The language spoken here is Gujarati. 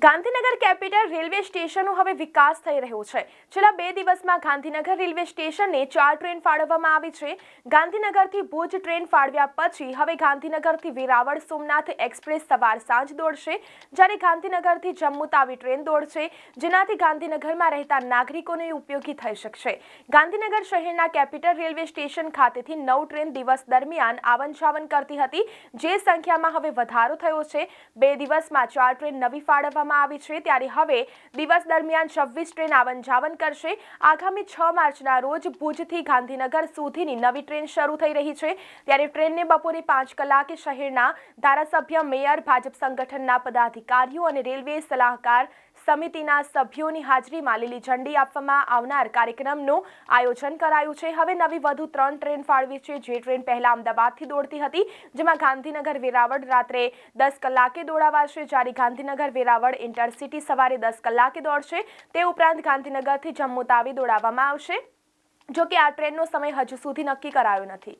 ગાંધીનગર કેપિટલ રેલવે સ્ટેશનનો હવે વિકાસ થઈ રહ્યો છે. છેલ્લા બે દિવસમાં ગાંધીનગર રેલવે સ્ટેશનને ચાર ટ્રેન ફાળવવામાં આવી છે. ગાંધીનગરથી ભુજ ટ્રેન ફાળવ્યા પછી હવે ગાંધીનગરથી વેરાવળ સોમનાથ એક્સપ્રેસ સવાર સાંજ દોડશે, જ્યારે ગાંધીનગરથી જમ્મુ તાવી ટ્રેન દોડશે, જેનાથી ગાંધીનગરમાં રહેતા નાગરિકોને ઉપયોગી થઈ શકશે. ગાંધીનગર શહેરના કેપિટલ રેલવે સ્ટેશન ખાતેથી નવ ટ્રેન દિવસ દરમિયાન આવન જાવન કરતી હતી, જે સંખ્યામાં હવે વધારો થયો છે. બે દિવસમાં ચાર ટ્રેન નવી ફાળવવામાં આવી છે ત્યારે હવે દિવસ દરમિયાન છવ્વીસ ટ્રેન આવન જાવન કરશે. આગામી છ માર્ચના રોજ ભુજથી ગાંધીનગર સુધીની નવી ટ્રેન શરૂ થઈ રહી છે. ત્યારે ટ્રેનને બપોરે પાંચ કલાકે શહેરના ધારાસભ્ય, મેયર, ભાજપ સંગઠનના પદાધિકારીઓ અને રેલવે સલાહકાર સમિતિના સભ્યોની હાજરીમાં લીલી ઝંડી આપવામાં આવનાર કાર્યક્રમનું આયોજન કરાયું છે. હવે નવી વધુ ત્રણ ટ્રેન ફાળવી છે. જે ટ્રેન પહેલા અમદાવાદથી દોડતી હતી, જેમાં ગાંધીનગર વેરાવળ રાત્રે દસ કલાકે દોડાવાશે. જ્યારે ગાંધીનગર વેરાવળ ઇન્ટરસિટી સવારે દસ કલાકે દોડશે. તે ઉપરાંત ગાંધીનગરથી જમ્મુ તાવી દોડાવવામાં આવશે. જો કે આ ટ્રેનનો સમય હજુ સુધી નક્કી કરાયો નથી.